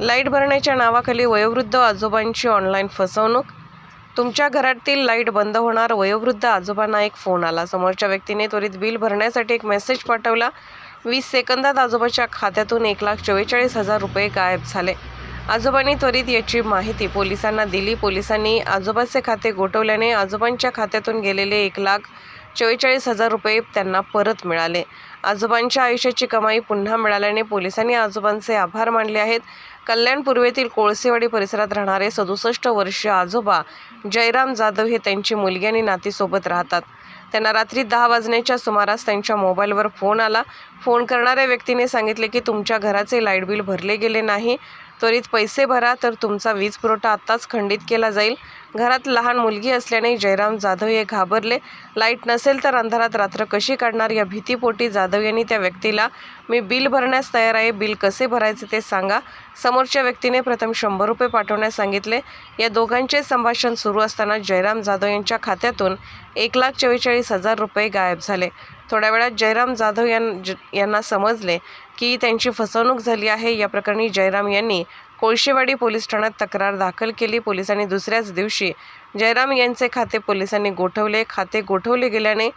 Light भरण्याच्या नावाखाली वयोवृद्ध आजोबांची ऑनलाईन फसवणूक. तुमच्या घरातील लाइट बंद होणार वयोवृद्ध आजोबांना एक फोन आला. समोरच्या व्यक्तीने त्वरित बिल भरण्यासाठी एक मेसेज पाठवला. वीस सेकंदात आजोबाच्या खात्यातून एक लाख चव्वेचाळीस हजार रुपये गायब झाले. आजोबांनी त्वरित याची माहिती पोलिसांना दिली. पोलिसांनी आजोबाचे खाते गोठवल्याने आजोबांच्या खात्यातून गेलेले एक लाख चव्वेचाळीस हजार रुपये त्यांना परत मिळाले. आजोबांच्या आयुष्याची कमाई पुन्हा मिळाल्याने पोलिसांनी आजोबांचे आभार मानले आहेत. कल्याण पूर्वेतील कोळसेवाडी परिसरात राहणारे सदुसष्ट वर्षीय आजोबा जयराम जाधव हे त्यांची मुलगी आणि नातीसोबत राहतात. त्यांना रात्री दहा वाजण्याच्या सुमारास त्यांच्या मोबाईलवर फोन आला. फोन करणाऱ्या व्यक्तीने सांगितले की तुमच्या घराचे लाइट बिल भरले गेले नाही. त्वरित पैसे भरा तर तुमचा वीज पुरवठा आत्ताच खंडित केला जाईल. घरात लहान मुलगी असल्याने जयराम जाधव हे घाबरले. लाइट नसेल तर अंधारात रात्र कशी काढणार? या भीतीपोटी जाधव यांनी त्या व्यक्तीला मी बिल भरण्यास तयार आहे. बिल कसे भरायचे ते सांगा. समोरच्या व्यक्तीने प्रथम शंभर रुपये पाठवण्यास सांगितले. या दोघांचे संभाषण सुरू असताना जयराम जाधव यांच्या खात्यातून एक लाख चव्वेचाळीस हजार रुपये गायब झाले. थोड्या वेळात जयराम जाधव यां यांना समजले. की त्यांची फसवणूक झाली आहे. या प्रकरणी जयराम यांनी कोळशेवाडी पोलीस ठाण्यात तक्रार दाखल केली. पोलिसांनी दुसऱ्याच दिवशी जयराम यांचे खाते पोलिसांनी गोठवले. खाते गोठवले गेल्याने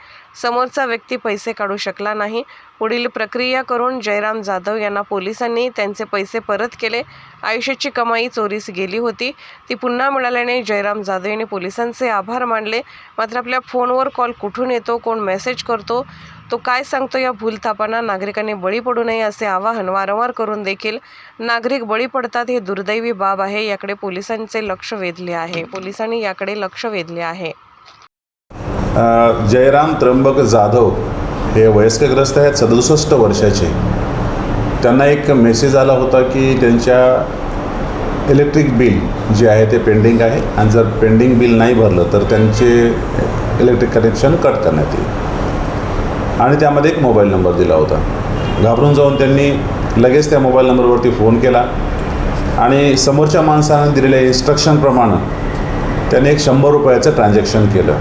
समोरचा व्यक्ती पैसे काढू शकला नाही. पुढील प्रक्रिया करून जयराम जाधव यांना पोलिसांनी त्यांचे पैसे परत केले. आयुष्याची कमाई चोरीस गेली होती. ती पुन्हा मिळाल्याने जयराम जाधव यांनी पोलिसांचे आभार मानले. मात्र आपल्या फोनवर कॉल कुठून येतो? कोण मेसेज करतो? तो काय सांगतो या भूलथापांना? नागरिकांनी बळी पडू नये असे आवाहन वारंवार करून देखील नागरिक बळी पडतात हे दुर्दैवी बाब आहे. याकडे पोलिसांचे लक्ष वेधले आहे. पोलिसांनी याकडे लक्ष वेधले आहे. जयराम त्र्यंबक जाधव हे वयस्कग्रस्त आहेत सदुसष्ट वर्षाचे. त्यांना एक मेसेज आला होता की त्यांच्या इलेक्ट्रिक बिल जे आहे ते पेंडिंग आहे. आणि जर पेंडिंग बिल नाही भरलं तर त्यांचे इलेक्ट्रिक कनेक्शन कट करण्यात येईल. आणि त्यामध्ये एक मोबाईल नंबर दिला होता. घाबरून जाऊन त्यांनी लगेच त्या मोबाईल नंबरवरती फोन केला आणि समोरच्या माणसानं दिलेल्या इन्स्ट्रक्शनप्रमाणे त्याने एक शंभर रुपयाचं ट्रान्झॅक्शन केलं.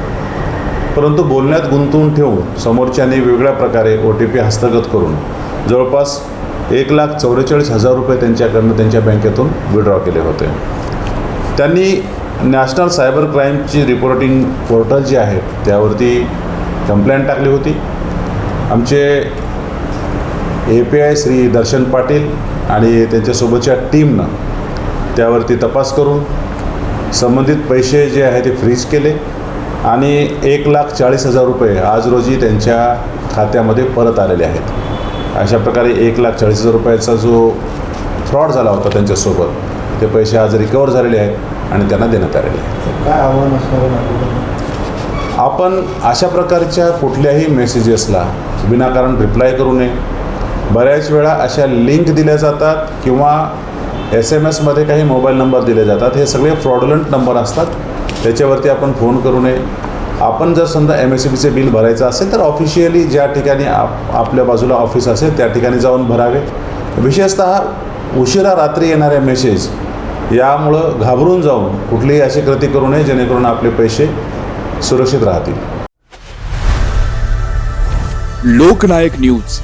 परंतु बोलण्यात गुंतवून ठेवून समोरच्याने वेगळ्या प्रकारे ओ टी पी हस्तगत करून जवळपास एक लाख चौवेचाळीस हजार रुपये त्यांच्याकडनं त्यांच्या बँकेतून विड्रॉ केले होते. त्यांनी नॅशनल सायबर क्राईमची रिपोर्टिंग पोर्टल जी आहे त्यावरती कंप्लेंट टाकली होती. आमचे A P I Shri Darshan Patil आणि त्यांच्यासोबतच्या टीमनं त्यावरती तपास करून संबंधित पैसे जे आहे ते फ्रीज केले आणि एक लाख चाळीस हजार रुपये आज रोजी त्यांच्या खात्यामध्ये परत आलेले आहेत. अशा प्रकारे एक लाख चाळीस हजार रुपयाचा जो फ्रॉड झाला होता त्यांच्यासोबत ते पैसे आज रिकवर झालेले आहेत आणि त्यांना देण्यात आलेले आहेत. काय आव्हान असणार आपण अशा प्रकारच्या कुठल्याही मेसेजेसला विनाकारण रिप्लाय करू नये. बऱ्याच वेळा अशा लिंक दिल्या जातात किंवा एस एम एसमध्ये काही मोबाईल नंबर दिले जातात. हे सगळे फ्रॉडलंट नंबर असतात. त्याच्यावरती आपण फोन करू नये. आपण जर समजा एम एस सी बीचे बिल भरायचं असेल तर ऑफिशियली ज्या ठिकाणी आप आपल्या बाजूला ऑफिस असेल त्या ठिकाणी जाऊन भरावे. विशेषतः उशिरा रात्री येणारे मेसेज यामुळं घाबरून जाऊन कुठलीही अशी कृती करू नये जेणेकरून आपले पैसे सुरक्षित राहतील. लोकनायक न्यूज.